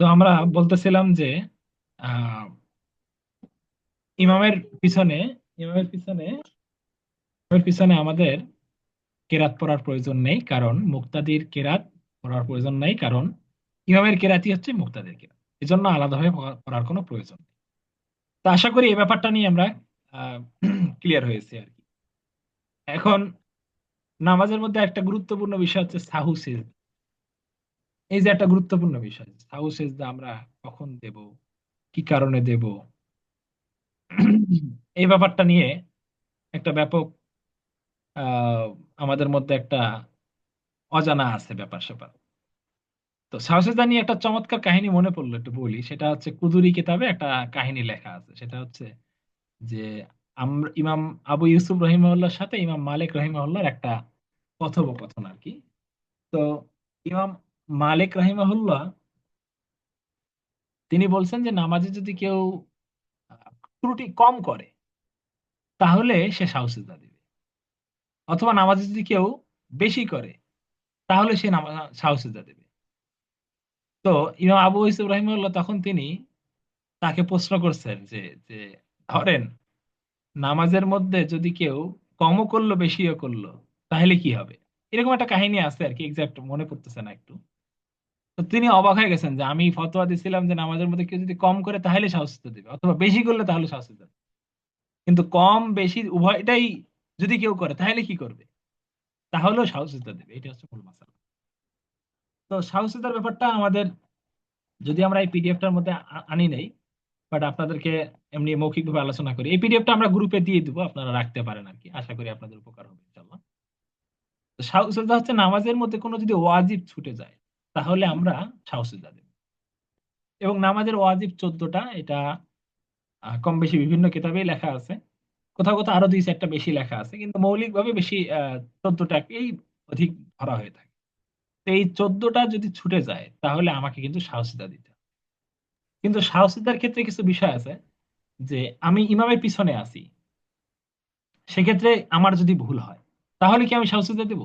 তো আমরা বলতেছিলাম যে ইমামের পিছনে ইমামের পিছনে ইমামের পিছনে আমাদের কেরাত পড়ার প্রয়োজন নেই, কারণ মুক্তাদির কেরাত পড়ার প্রয়োজন নেই, কারণ ইমামের কেরাতই হচ্ছে মুক্তাদির কেরাত। এজন্য আলাদাভাবে পড়ার কোনো প্রয়োজন নেই। তো আশা করি এই ব্যাপারটা নিয়ে আমরা ক্লিয়ার হয়েছে আর কি। এখন নামাজের মধ্যে একটা গুরুত্বপূর্ণ বিষয় হচ্ছে সাহু সিজদা। এই যে একটা গুরুত্বপূর্ণ বিষয় সাহু সিজদা আমরা কখন দেব, কি কারণে দেব? এই ব্যাপারটা নিয়ে একটা ব্যাপক আমাদের মধ্যে একটা অজানা আছে ব্যাপার স্যাপার। তো সাহসিদা নিয়ে একটা চমৎকার কাহিনী মনে পড়ল একটু বলি, সেটা হচ্ছে কুদুরি কিতাবে একটা কাহিনী লেখা আছে। সেটা হচ্ছে যে আমরা ইমাম আবু ইউসুফ রহিমাউল্লাহর সাথে ইমাম মালিক রহিমাউল্লাহর একটা কথোপকথন আর কি। তো ইমাম মালিক রহিমাহুল্লাহ, তিনি বলছেন যে নামাজে যদি কেউ, ত্রুটি কম করে, তাহলে সে সাহসিদা দিবে। অথবা নামাজে যদি কেউ বেশি করে, তাহলে সে সাহসিদা দেবে। তো ইমাম আবু ইউসুফ রহিমাউল্লাহ তখন তিনি তাকে প্রশ্ন করছেন যে যে ধরেন, নামাজের মধ্যে যদি কেউ কমও করল, বেশিও করল, তাহলে কি হবে? এরকম একটা কাহিনী আছে আর কি এক্সাক্ট মনে পড়তেছে না একটু। তো তিনি অবাক হয়ে গেছেন যে আমি ফতোয়া দিছিলাম যে নামাজের মধ্যে কেউ যদি কম করে তাহলে সাহসিত দেবে, অথবা বেশি করলে তাহলে সাহসিত দেবে। কিন্তু কম, বেশি, উভয়টাই যদি কেউ করে তাহলে কি করবে? তাহলেও সাহসিত দেবে এটা হচ্ছে মূল মাসালা। তো সাহসিতার ব্যাপারটা আমাদের, যদি আমরা এই পিডিএফটার মধ্যে আনি নাই বাট আপনাদেরকে এমনি মৌখিকভাবে আলোচনা করি, এই পিডিএফটা আমরা গ্রুপে দিয়ে দিব, আপনারা রাখতে পারেন আর কি আশা করি আপনাদের উপকার হবে ইনশাল্লাহ সাহসিতা হচ্ছে নামাজের মধ্যে কোনো যদি ওয়াজিব ছুটে যায় তাহলে আমরা সাহসিতা দেব এবং নামাজের ওয়াজিব চোদ্দটা, এটা কম বেশি বিভিন্ন কিতাবেই লেখা আছে। কোথাও কোথাও আরও দুই চারটা বেশি লেখা আছে, কিন্তু মৌলিকভাবে বেশি চোদ্দটাকেই অধিক ধরা হয়ে থাকে। এই চোদ্দটা যদি ছুটে যায়, তাহলে আমাকে কিন্তু সাহসিতা দিতে কিন্তু সাহসিতার ক্ষেত্রে কিছু বিষয় আছে, যে আমি ইমামের পিছনে আছি, সেক্ষেত্রে আমার যদি ভুল হয়, তাহলে কি আমি সাহসিতা দেব?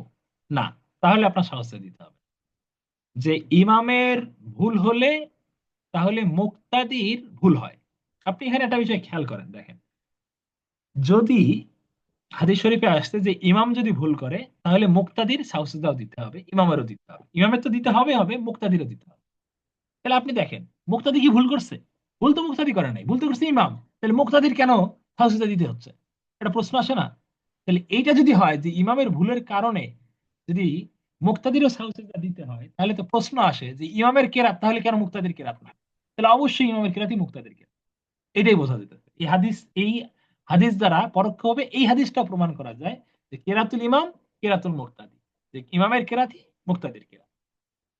না, তাহলে আপনার সাহসিতা দিতে হবে। যে ইমামের ভুল হলে তাহলে মুক্তাদির ভুল হয়। আপনি এখানে একটা বিষয় খেয়াল করেন, দেখেন। যদি হাদিস শরীফে আসছে যে ইমাম যদি ভুল করে, তাহলে মুক্তাদির সাউসিদাও দিতে হবে, ইমামেরও দিতে হবে। ইমামের তো দিতে হবে হবে, মুক্তাদিরও দিতে হবে। তাহলে আপনি দেখেন, মুক্তাদি কি ভুল করছে? ভুল তো মুক্তাদি করে নাই, ভুল তো করছে ইমাম। তাহলে মুক্তাদির কেন সাউসিদা দিতে হচ্ছে? এটা প্রশ্ন আসে না? তাহলে এইটা যদি হয় যে ইমামের ভুলের কারণে যদি মুক্তাদিরও সাউসিদা দিতে হয়, তাহলে তো প্রশ্ন আসে যে ইমামের কেরাত, তাহলে কেন মুক্তাদির কেরাত না? তাহলে অবশ্যই ইমামের কেরাতই মুক্তাদির কেরাত। এটাই বোঝা যেতেছে এই হাদিস এই হাদিস দ্বারা পরোক্ষভাবে এই হাদিসটা প্রমাণ করা যায় যে কেরাতুল ইমাম, কেরাতুল মুক্তাদি। যে ইমামের কেরাতি মুক্তাদির কেরাত।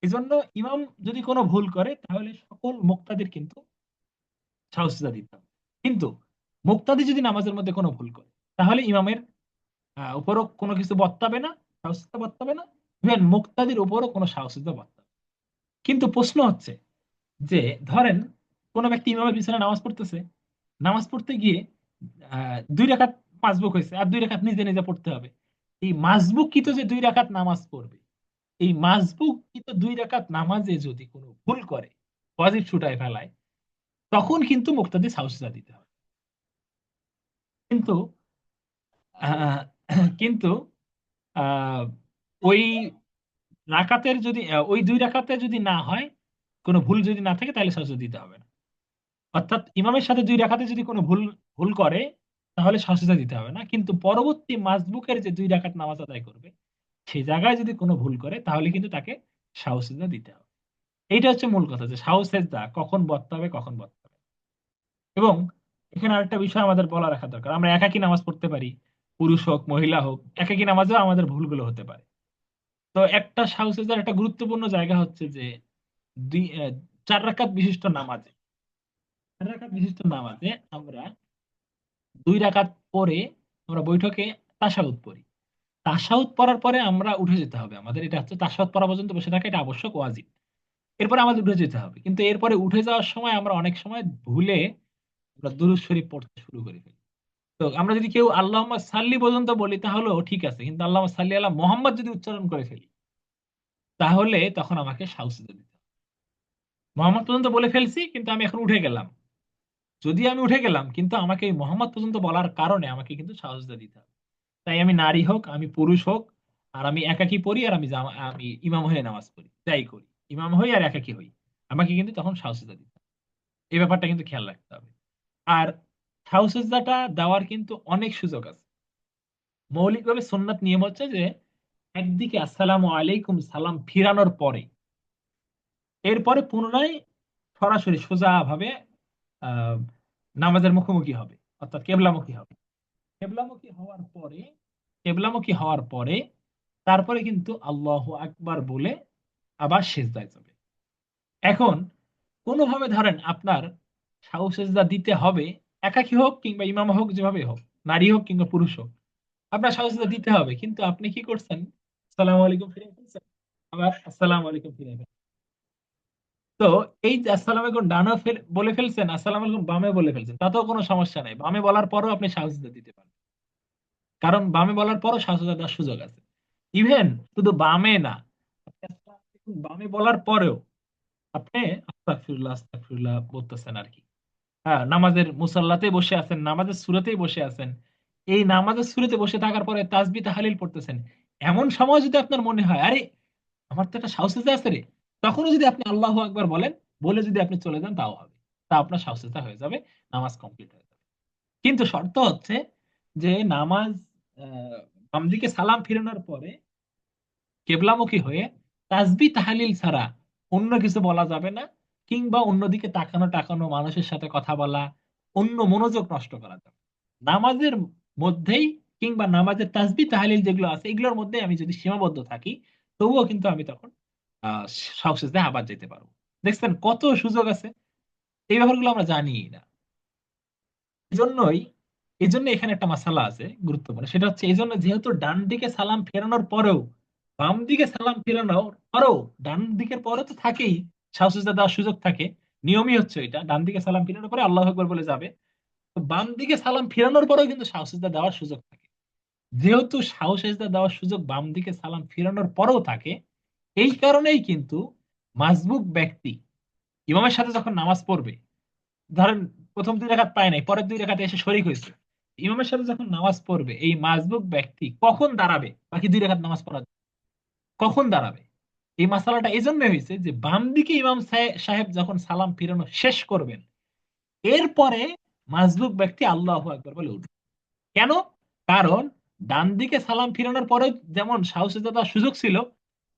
এই জন্য ইমাম যদি কোনো ভুল করে, তাহলে সকল মুক্তাদির কিন্তু সাহসিদা দিতে হবে। কিন্তু মুক্তাদি যদি নামাজের মধ্যে কোনো ভুল করে, তাহলে ইমামের উপরও কোনো কিছু বর্তাবে না সাহসিদা বর্তাবে না ইভেন মুক্তাদির উপরও কোনো সাহসিদা বর্তাবে না। কিন্তু প্রশ্ন হচ্ছে যে ধরেন কোনো ব্যক্তি ইমামের পিছনে নামাজ পড়তেছে নামাজ পড়তে গিয়ে দুই রাকাত মাসবুক হয়েছে আর দুই রাকাত নিজে নিজে পড়তে হবে এই মাসবুক কি তো যে দুই রাকাত নামাজ পড়বে এই মাসবুক কি তো দুই রাকাত নামাজে যদি কোনো ভুল করে ওয়াজিব ছুটায় ফেলায় তখন কিন্তু মুক্তাদি সাহসিদা দিতে হবে কিন্তু কিন্তু আহ, ওই রাকাতের যদি ওই দুই রাকাতে যদি না হয়, কোনো ভুল যদি না থাকে, তাহলে সাহসিদা দিতে হবে না। অর্থাৎ ইমামের সাথে দুই রাকাতে যদি কোনো ভুল ভুল করে, তাহলে সাজদা দিতে হবে না। কিন্তু পরবর্তী মাসবুকের যে দুই রাকাত নামাজ আদায় করবে সেই জায়গায় যদি কোনো ভুল করে, তাহলে কিন্তু তাকে সাহসিদা দিতে হবে। এইটা হচ্ছে মূল কথা, যে সাহসেজদা কখন বর্তাবে কখন বর্তাবে এবং এখানে আরেকটা বিষয় আমাদের বলা রাখা দরকার। আমরা একাকী নামাজ পড়তে পারি, পুরুষ হোক, মহিলা হোক, একাকী নামাজেও আমাদের ভুলগুলো হতে পারে। তো একটা সাহসেজদার একটা গুরুত্বপূর্ণ জায়গা হচ্ছে যে চার রাকাত বিশিষ্ট নামাজে, চার রাকাত বিশিষ্ট নামাজে আমরা দুই রাকাত পরে আমরা বৈঠকে তাশাহুদ পড়ি। তাশাহুদ পড়ার পরে আমরা উঠে যেতে হবে। আমাদের এটা হচ্ছে তাশাহুদ পড়া পর্যন্ত বসে থাকা এটা আবশ্যক, ওয়াজিব। এরপরে আমাদের উঠে যেতে হবে। কিন্তু এরপরে উঠে যাওয়ার সময় আমরা অনেক সময় ভুলে আমরা দুরূদ শরীফ পড়তে শুরু করে ফেলি। তো আমরা যদি কেউ আল্লাহুম্মা সাল্লি পর্যন্ত বলি তাহলেও ঠিক আছে। কিন্তু আল্লাহুম্মা সাল্লি আলা মোহাম্মদ যদি উচ্চারণ করে ফেলি, তাহলে তখন আমাকে সাহসিদা দিতে মোহাম্মদ পর্যন্ত বলে ফেলছি, কিন্তু আমি এখন উঠে গেলাম। যদি আমি উঠে গেলাম, কিন্তু আমাকে এই মোহাম্মদ পর্যন্ত বলার কারণে আমাকে কিন্তু সাহসটা দিতে হবে। তাই আমি নারী হোক, আমি পুরুষ হোক, আর আমি একাকি পড়ি, আর আমি আমি ইমাম হয়ে নামাজ পড়ি যাই করি। ইমাম হই আর একাকি হই, আমাকে কিন্তু তখন সাহসটা দিতে হবে। এই ব্যাপারটা কিন্তু খেয়াল রাখতে হবে। আর সাহসেজদাটা দেওয়ার কিন্তু অনেক সুযোগ আছে। মৌলিকভাবে সুন্নাত নিয়ম হচ্ছে যে, একদিকে আসসালামু আলাইকুম, সালাম ফিরানোর পরে। এরপরে পুনরায় সরাসরি সোজা ভাবে আহ নামাজের মুখোমুখি হবে, অর্থাৎ কেবলামুখী হবে। কেবলামুখী হওয়ার পরে, কেবলামুখী হওয়ার পরে, তারপরে কিন্তু আল্লাহ আকবার বলে আবার সেজদায় যাবে। এখন কোনোভাবে ধরেন আপনার সাহু সেজদা দিতে হবে একাকী হোক কিংবা ইমাম হোক, যেভাবে হোক, নারী হোক কিংবা পুরুষ হোক, আপনার সাহু সেজদা দিতে হবে। কিন্তু আপনি কি করছেন? আসসালামু আলাইকুম ফিরে ফেলছেন আবার আসসালামু আলাইকুম ফিরে তো এই আসসালাম আলাইকুম ডানা বলে ফেলছেন, আসসালাম আলাইকুম বামে বলে ফেলছেন, তাতেও কোনো সমস্যা নাই। বামে বলার পরও আপনি সাহু সেজদা দিতে পারেন। কারণ বামে বলার পরও সাহু সেজদা দেওয়ার সুযোগ আছে। ইভেন শুধু বামে না, বামে বলার পরেও আপনি আস্তাগফিরুল্লাহ আস্তাগফিরুল্লাহ বলতেছেন আর কি। হ্যাঁ নামাজের মুসাল্লাতে বসে আছেন, নামাজের সুরাতেই বসে আছেন। এই নামাজের সুরাতে বসে থাকার পরে তাসবিহ, তাহলিল পড়তেছেন। এমন সময় যদি আপনার মনে হয়, আরে, আমার তো একটা সাহসিতা আছে রে। তখনও যদি আপনি আল্লাহু আকবার বলেন, বলে যদি আপনি চলে যান, তাও হবে। তা আপনার সাহসিতা হয়ে যাবে, নামাজ কমপ্লিট হয়ে যাবে। কিন্তু শর্ত হচ্ছে যে নামাজ বাম দিকে সালাম ফিরানোর পরে কেবলামুখী হয়ে তাসবিহ, তাহালিল ছাড়া অন্য কিছু বলা যাবে না। কিংবা অন্যদিকে তাকানো টাকানো মানুষের সাথে কথা বলা, অন্য মনোযোগ নষ্ট করা। যাবে নামাজের মধ্যেই কিংবা নামাজের তাসবিহ তাহলিল যেগুলো আছে, এগুলোর মধ্যে আমি যদি সীমাবদ্ধ থাকি, তবুও কিন্তু আমি তখন আহ সাহসিজদায় আবার যেতে পারব। দেখছেন কত সুযোগ আছে? এই ব্যাপারগুলো আমরা জানি না। এজন্যই এই জন্য এখানে একটা মাসালা আছে গুরুত্বপূর্ণ। সেটা হচ্ছে এই জন্য যেহেতু ডান দিকে সালাম ফেরানোর পরেও, বাম দিকে সালাম ফেরানোর পরেও, ডান দিকের পরে তো থাকেই সাহসিজদা দেওয়ার সুযোগ থাকে। নিয়মই হচ্ছে এটা। ডান দিকে সালাম ফেরানোর পরে আল্লাহ আকবর বলে যাবে। তো বাম দিকে সালাম ফেরানোর পরেও কিন্তু সাহসিজদা দেওয়ার সুযোগ থাকে। যেহেতু সাহসিজদা দেওয়ার সুযোগ বাম দিকে সালাম ফেরানোর পরেও থাকে, এই কারণেই কিন্তু মাসবুক ব্যক্তি ইমামের সাথে যখন নামাজ পড়বে, ধরেন প্রথম দুই রাকাত পায় নাই, পরের দুই রাকাতে এসে শরিক হয়েছে। ইমামের সাথে যখন নামাজ পড়বে, এই মাসবুক ব্যক্তি কখন দাঁড়াবে? বাকি দুই রেখাত নামাজ পড়া কখন দাঁড়াবে? এই মাসালাটা এই জন্য হয়েছে যে বাম দিকে ইমাম সাহেব যখন সালাম ফিরানো শেষ করবেন, এরপরে মাসবুক ব্যক্তি আল্লাহ আকবার বলে উঠবে। কেন? কারণ ডান দিকে সালাম ফিরানোর পরে যেমন সাহসিকতা দেওয়ার সুযোগ ছিল,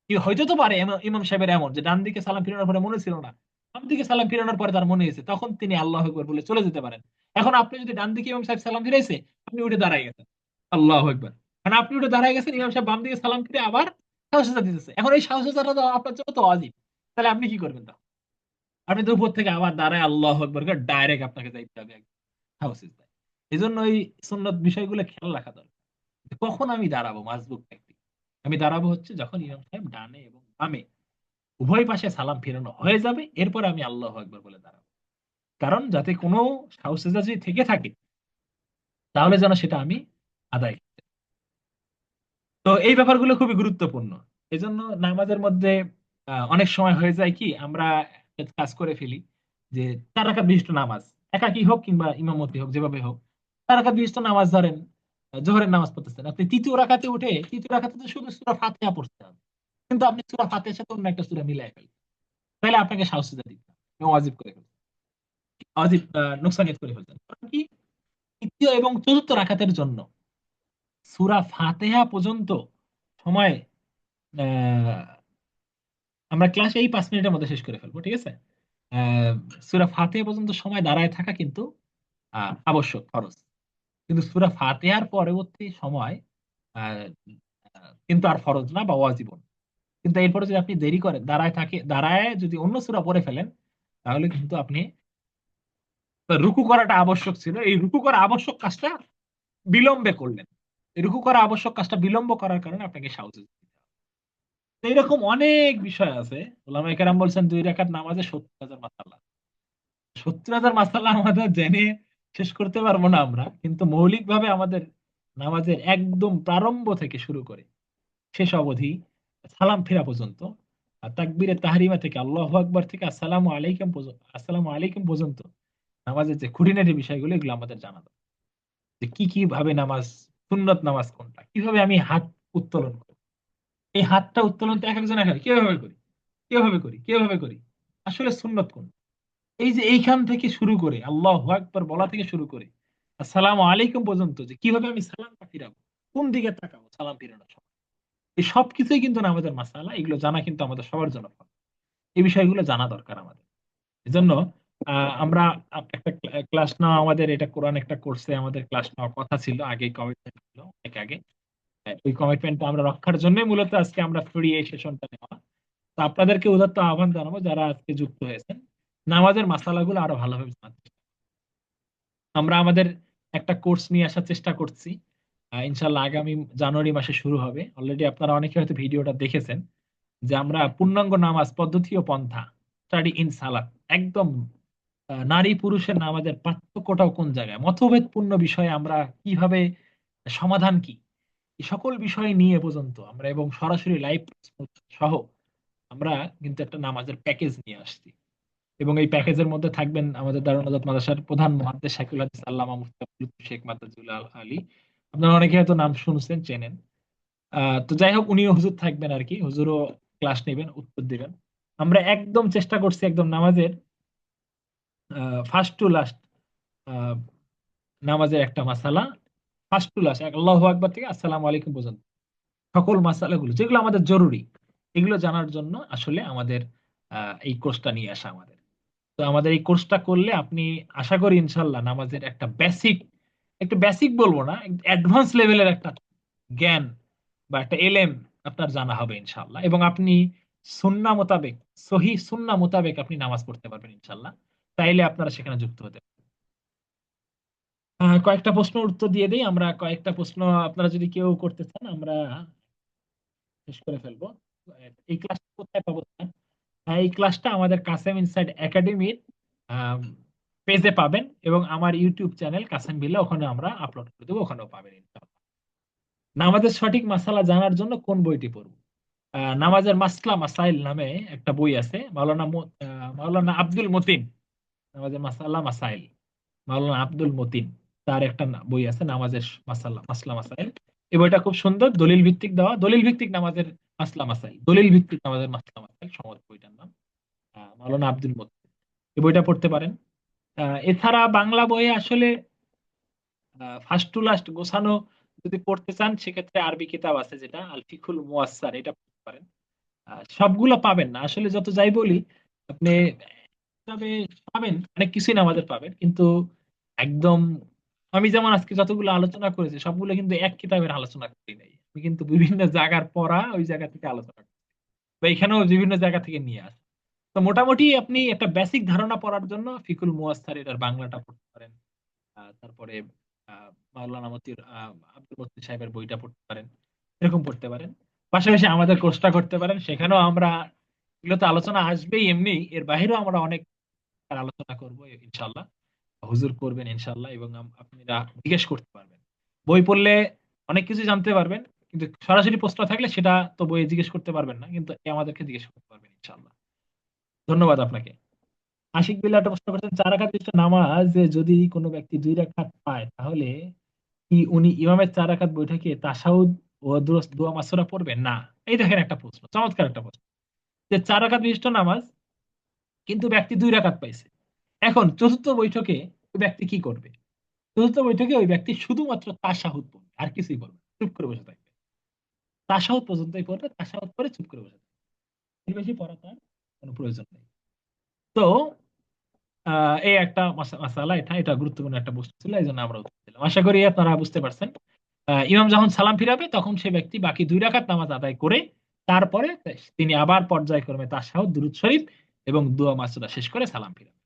কি হইতে তো পারে ইমাম সাহেবের এমন যে ডান দিকে সালাম ফিরানোর পরে মনে ছিল না বাম দিকে সালাম ফিরানোর পরে তার মনে হয়েছে, তখন তিনি আল্লাহ আকবর বলে চলে যেতে পারেন। এখন আপনি যদি ডান দিকে ইমাম সাহেব সালাম ফিরাইছে, আপনি উঠে দাঁড়াই গেছেন। আল্লাহ আকবর। কারণ আপনি উঠে দাঁড়াই গেছেন, ইমাম সাহেব বাম দিকে সালাম ফিরে আবার সাহসিকতা দিতেছে। এখন এই সাহসিকতাটা তো আপনার জন্য তো অজীব তাহলে আপনি কি করবেন তখন আপনি তো উপর থেকে আবার দাঁড়ায় আল্লাহ আকবর করে ডাইরেক্ট আপনাকে যাইতে হবে সাহসিকতায় এই জন্য এই সুন্নত বিষয়গুলো খেয়াল রাখা দরকার। কখন আমি দাঁড়াবো মাসবুক ব্যক্তি? আমি দাঁড়াবো হচ্ছে যখন ইমাম সাহেব ডানে এবং বামে। উভয় পাশে সালাম ফিরানো হয়ে যাবে, এরপর আমি আল্লাহ একবার বলে দাঁড়াবো। কারণ যাতে কোনো সাহসেজা যদি থেকে থাকে, তাহলে যেন সেটা আমি আদায়। তো এই ব্যাপারগুলো খুবই গুরুত্বপূর্ণ। এই জন্য নামাজের মধ্যে অনেক সময় হয়ে যায় কি, আমরা কাজ করে ফেলি যে চার রাকাত বিশিষ্ট নামাজ, একাকি হোক কিংবা ইমামতি হোক, যেভাবে হোক চার রাকাত বিশিষ্ট নামাজ ধরেন, জোহরের নামাজ পড়তেছেন। আপনি তৃতীয় রাকাতে উঠে, তৃতীয় রাকাতে তো শুধু সূরা ফাতিহা পড়তে হবে। কিন্তু আপনি সূরা ফাতিহার সাথে অন্য একটা সূরা মিলাই ফেলেন তাহলে আপনাকে সাহসিতা দিতে এবং অজীব করে ফেলতে অজীব নোকসানিয়ত করে ফেলতেন কারণ কি? তৃতীয় এবং চতুর্থ রাখাতের জন্য সূরা ফাতেহা পর্যন্ত সময় আমরা ক্লাস এই পাঁচ মিনিটের মধ্যে শেষ করে ফেলব, ঠিক আছে? আহ ফাতেহা পর্যন্ত সময় দাঁড়ায় থাকা কিন্তু আবশ্যক, ফরজ। কিন্তু সুরা ফাতেহার পরবর্তী সময় কিন্তু আর ফরজ না বা ওয়াজিব না। কিন্তু এরপরে যদি আপনি দেরি করেন, দাঁড়ায় থাকে, দাঁড়ায় যদি অন্য সুরা পড়ে ফেলেন, তাহলে কিন্তু আপনি রুকু করাটা আবশ্যক ছিল। এই রুকু করা আবশ্যক কাজটা বিলম্বে করলেন। রুকু করা আবশ্যক কাজটা বিলম্ব করার কারণে আপনাকে সাহস এইরকম অনেক বিষয় আছে। ওলামা কেরাম বলছেন, দুই রাকাত নামাজে সত্তর হাজার মাসাল্লাহ। সত্তর হাজার মাসাল্লাহ আমাদের জেনে শেষ করতে পারব না আমরা, কিন্তু মৌলিকভাবে আমাদের নামাজের একদম প্রারম্ভ থেকে শুরু করে শেষ অবধি সালাম ফেরা পর্যন্ত আর তাকবীরে তাহরিমা থেকে আল্লাহ আকবর থেকে আসসালামু আলাইকুম পর্যন্ত আসসালামু আলাইকুম পর্যন্ত নামাজের যে খুঁটিনাটি বিষয়গুলো, এগুলো আমাদের জানা দরকার। যে কি কি ভাবে নামাজ সুন্নত নামাজ কোনটা? কীভাবে আমি হাত উত্তোলন করি? এই হাতটা উত্তোলন তো এক একজন এক কীভাবে করি? কীভাবে করি? কীভাবে করি? আসলে সুন্নত কোন এই যে এইখান থেকে শুরু করে, আল্লাহ আকবার বলা থেকে শুরু করে, আসসালামু আলাইকুম পর্যন্ত যে কীভাবে আমি সালামটা ফিরাবো, কোন দিকে তাকাবো সালাম ফিরানোর সময়? এই সব কিছুই কিন্তু আমাদের মাসালা, এগুলো জানা কিন্তু আমাদের সবার জন্য এই বিষয়গুলো জানা দরকার আমাদের। এজন্য আমরা একটা ক্লাস নেওয়া আমাদের, এটা কোরআন একটা কোর্সে আমাদের ক্লাস নেওয়ার কথা ছিল আগে কমিটমেন্ট ছিল, অনেক আগে। ওই কমিটমেন্টটা আমরা রক্ষার জন্যই মূলত আজকে আমরা ফ্রি এই সেশনটা নেওয়া। তো আপনাদেরকে উদাত্ত আহ্বান জানাব যারা আজকে যুক্ত হয়েছেন, নামাজের মাসালাগুলো আরও ভালোভাবে জানতে আমরা আমাদের একটা কোর্স নিয়ে আসার চেষ্টা করছি। ইনশাল্লাহ আগামী জানুয়ারি মাসে শুরু হবে। অলরেডি আপনারা অনেকে হয়তো ভিডিওটা দেখেছেন যে আমরা পূর্ণাঙ্গ নামাজ পদ্ধতি ও পন্থা স্টাডি ইন সালাত একদম নারী পুরুষের নামাজের পার্থক্যটাও কোন জায়গায়? মতভেদপূর্ণ বিষয়ে আমরা কীভাবে, সমাধান কি? সকল বিষয় নিয়ে পর্যন্ত আমরা এবং সরাসরি লাইভ সহ আমরা কিন্তু একটা নামাজের প্যাকেজ নিয়ে আসছি। এবং এই প্যাকেজের মধ্যে থাকবেন আমাদের দারুনাজাত মাদ্রাসার প্রধান মুহাদ্দিস শাকিল হাদিস আল্লামা মুফতি শেখ মাদ্দাজুল আলী আপনারা অনেকে হয়তো নাম শুনছেন, চেনেন। তো যাই হোক, উনিও হুজুর থাকবেন আর কি। হুজুরও ক্লাস নেবেন, উত্তর দিবেন। আমরা একদম চেষ্টা করছি একদম নামাজের ফার্স্ট টু লাস্ট নামাজের একটা মাসালা। ফার্স্ট টু লাস্ট আল্লাহু আকবার থেকে আসসালামু আলাইকুম পর্যন্ত। সকল মাসালাগুলো, যেগুলো আমাদের জরুরি, এগুলো জানার জন্য আসলে আমাদের এই কোর্সটা নিয়ে আসা আমাদের। তো আমাদের এই কোর্সটা করলে আপনি, আশা করি ইনশাল্লাহ নামাজের একটা বেসিক একটু বেসিক বলব না অ্যাডভান্স লেভেলের একটা জ্ঞান বা একটা এলেম আপনার জানা হবে ইনশাল্লাহ এবং আপনি সুন্না মোতাবেক, সহি সুন্না মোতাবেক আপনি নামাজ পড়তে পারবেন ইনশাল্লাহ তাইলে আপনারা সেখানে যুক্ত হতে পারেন। কয়েকটা প্রশ্ন উত্তর দিয়ে দিই। আমরা কয়েকটা প্রশ্ন আপনারা যদি কেউ করতে চান, আমরা শেষ করে ফেলব। এই ক্লাসটা কোথায় পাবো এই ক্লাসটা আমাদের কাসেম ইনসাইড একাডেমির পেজে পাবেন এবং আমার ইউটিউব চ্যানেল কাসেম বিল্লা, ওখানে আমরা আপলোড করে দেবো, ওখানেও পাবেন নামাজের সঠিক মাসালা জানার জন্য কোন বইটি পড়ব? নামাজের মাসলা মাসাইল নামে একটা বই আছে, মাওলানা মাওলানা আব্দুল মতিন। নামাজের মাসালা মাসাইল। মাওলানা আব্দুল মতিন, তার একটা বই আছে, নামাজের মাসালা মাসলা মাসাইল। এই বইটা খুব সুন্দর দলিল ভিত্তিক দেওয়া। দলিল ভিত্তিক নামাজের মাসলা মাসাইল। দলিল ভিত্তিক নামাজের মাসলা মাসাইল সম্ভবত বইটার নাম। মাওলানা আব্দুল মতিন। এই বইটা পড়তে পারেন। এছাড়া বাংলা বইয়ে আসলে ফার্স্ট টু লাস্ট গোছানো যদি পড়তে চান, সেক্ষেত্রে আরবি কিতাব আছে যেটা আলফিকুল ফিকুল এটা পড়তে পারেন। সবগুলো পাবেন না। আসলে যত যাই বলি, আপনি তবে পাবেন, অনেক কিছুই না আমাদের পাবেন, কিন্তু একদম আমি যেমন আজকে যতগুলো আলোচনা করেছি, সবগুলো কিন্তু এক কিতাবের আলোচনা করি নাই। আমি কিন্তু বিভিন্ন জায়গার পড়া ওই জায়গা থেকে আলোচনা করি। বা এখানেও বিভিন্ন জায়গা থেকে নিয়ে আসি। তো মোটামুটি আপনি একটা বেসিক ধারণা পড়ার জন্য ফিকুল মুয়াস্সার এটার বাংলাটা পড়তে পারেন। তারপরে মাওলানা মতির আব্দুল মতিন সাহেবের বইটা পড়তে পারেন, এরকম পড়তে পারেন। পাশাপাশি আমাদের কোর্সটা করতে পারেন। সেখানেও আমরা এগুলো তো আলোচনা আসবেই এমনি, এর বাইরেও আমরা অনেক আলোচনা করব ইনশাল্লাহ হুজুর করবেন ইনশাল্লাহ এবং আপনারা জিজ্ঞেস করতে পারবেন। বই পড়লে অনেক কিছু জানতে পারবেন, কিন্তু সরাসরি প্রশ্ন থাকলে সেটা তো বইয়ে জিজ্ঞেস করতে পারবেন না, কিন্তু আমাদেরকে জিজ্ঞেস করতে পারবেন ইনশাল্লাহ ধন্যবাদ আপনাকে। আশিক বিল্লাহ একটা প্রশ্ন করেছেন, চার রাকাত বিশিষ্ট নামাজে যদি কোনো ব্যক্তি দুই রাকাত পায়, তাহলে কি উনি ইমামের চার রাকাত বৈঠকে তাসাউদ ও দোয়া মাসুরা পড়বেন? না। এই দেখেন একটা প্রশ্ন, চমৎকার একটা প্রশ্ন। যে চার রাকাত বিশিষ্ট নামাজ কিন্তু ব্যক্তি দুই রাকাত পাইছে। এখন চতুর্থ বৈঠকে ওই ব্যক্তি কি করবে? চতুর্থ বৈঠকে ওই ব্যক্তি শুধুমাত্র তাশাহুদ পড়বে, আর কিছুই বলবে চুপ করে বসে থাকবে। তাশাহুদ পর্যন্তই পড়বে তাশাহুদ পরে চুপ করে বসে থাকবে। বেশি পড়া তার কোনো প্রয়োজন নেই। তো এই একটা মাসালা এটা এটা গুরুত্বপূর্ণ একটা বস্তু ছিল, এই জন্য আমরা দিলাম। আশা করি আপনারা বুঝতে পারছেন। ইমাম যখন সালাম ফিরাবে, তখন সে ব্যক্তি বাকি দুই রাকাত নামাজ আদায় করে, তারপরে তিনি আবার পর্যায়ক্রমে তাশাহুদ দুরূদ শরীফ এবং দোয়া মাসুদা শেষ করে সালাম ফিরাবে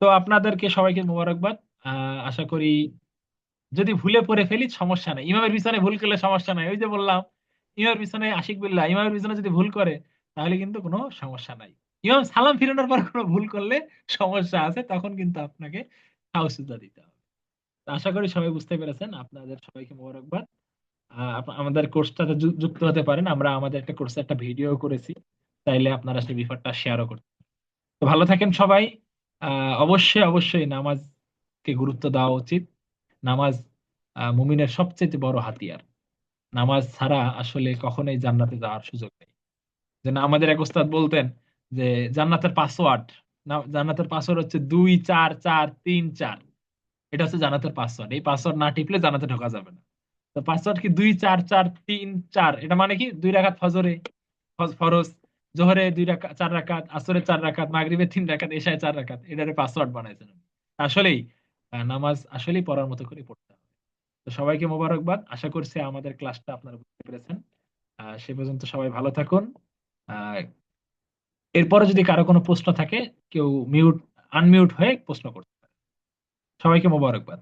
তো আপনাদেরকে সবাইকে মোবারকবাদ। আশা করি যদি ভুলে পড়ে ফেলি, সমস্যা নেই। ইমামের পিছনে ভুল করলে সমস্যা নাই। ওই যে বললাম, ইমামের পিছনে আশিক বিল্লাহ, ইমামের পিছনে যদি ভুল করে, তাহলে কিন্তু কোনো সমস্যা নাই। ইমাম সালাম ফিরানোর পর কোনো ভুল করলে সমস্যা আছে, তখন কিন্তু আপনাকে সাহসিদ্ধা দিতে হবে। আশা করি সবাই বুঝতে পেরেছেন। আপনাদের সবাইকে মোবারকবাদ। আমাদের কোর্সটাতে যুক্ত হতে পারেন। আমরা আমাদের একটা কোর্সে একটা ভিডিও করেছি। চাইলে আপনারা সেই বিপদটা শেয়ারও করতে তো ভালো থাকেন সবাই। অবশ্যই অবশ্যই নামাজকে গুরুত্ব দেওয়া উচিত। নামাজ মুমিনের সবচেয়ে বড় হাতিয়ার। নামাজ ছাড়া আসলে কখনোই জান্নাতে যাওয়ার সুযোগ নেই। যেন আমাদের এক ওস্তাদ বলতেন যে, জান্নাতের পাসওয়ার্ড জান্নাতের পাসওয়ার্ড হচ্ছে দুই, চার চার, তিন, চার। এটা হচ্ছে জান্নাতের পাসওয়ার্ড। এই পাসওয়ার্ড না টিপলে জান্নাতে ঢোকা যাবে না। তো পাসওয়ার্ড কি দুই, চার চার, তিন, চার? এটা মানে কি? দুই রাখাত ফজরে ফজ- ফরজ জোহরে দুই রাকাত, চার রাকাত আসরে চার রাকাত মাগরিবে তিন রাকাত, এশায় চার রাকাত, এটারে পাসওয়ার্ড বানাইছেন। আসলেই নামাজ আসলেই পড়ার মতো করে পড়তে হবে। তো সবাইকে মোবারকবাদ। আশা করছি আমাদের ক্লাসটা আপনারা বুঝতে পেরেছেন। সে পর্যন্ত সবাই ভালো থাকুন। এরপরে যদি কারও কোনো প্রশ্ন থাকে, কেউ মিউট আনমিউট হয়ে প্রশ্ন করতে পারে। সবাইকে মোবারকবাদ।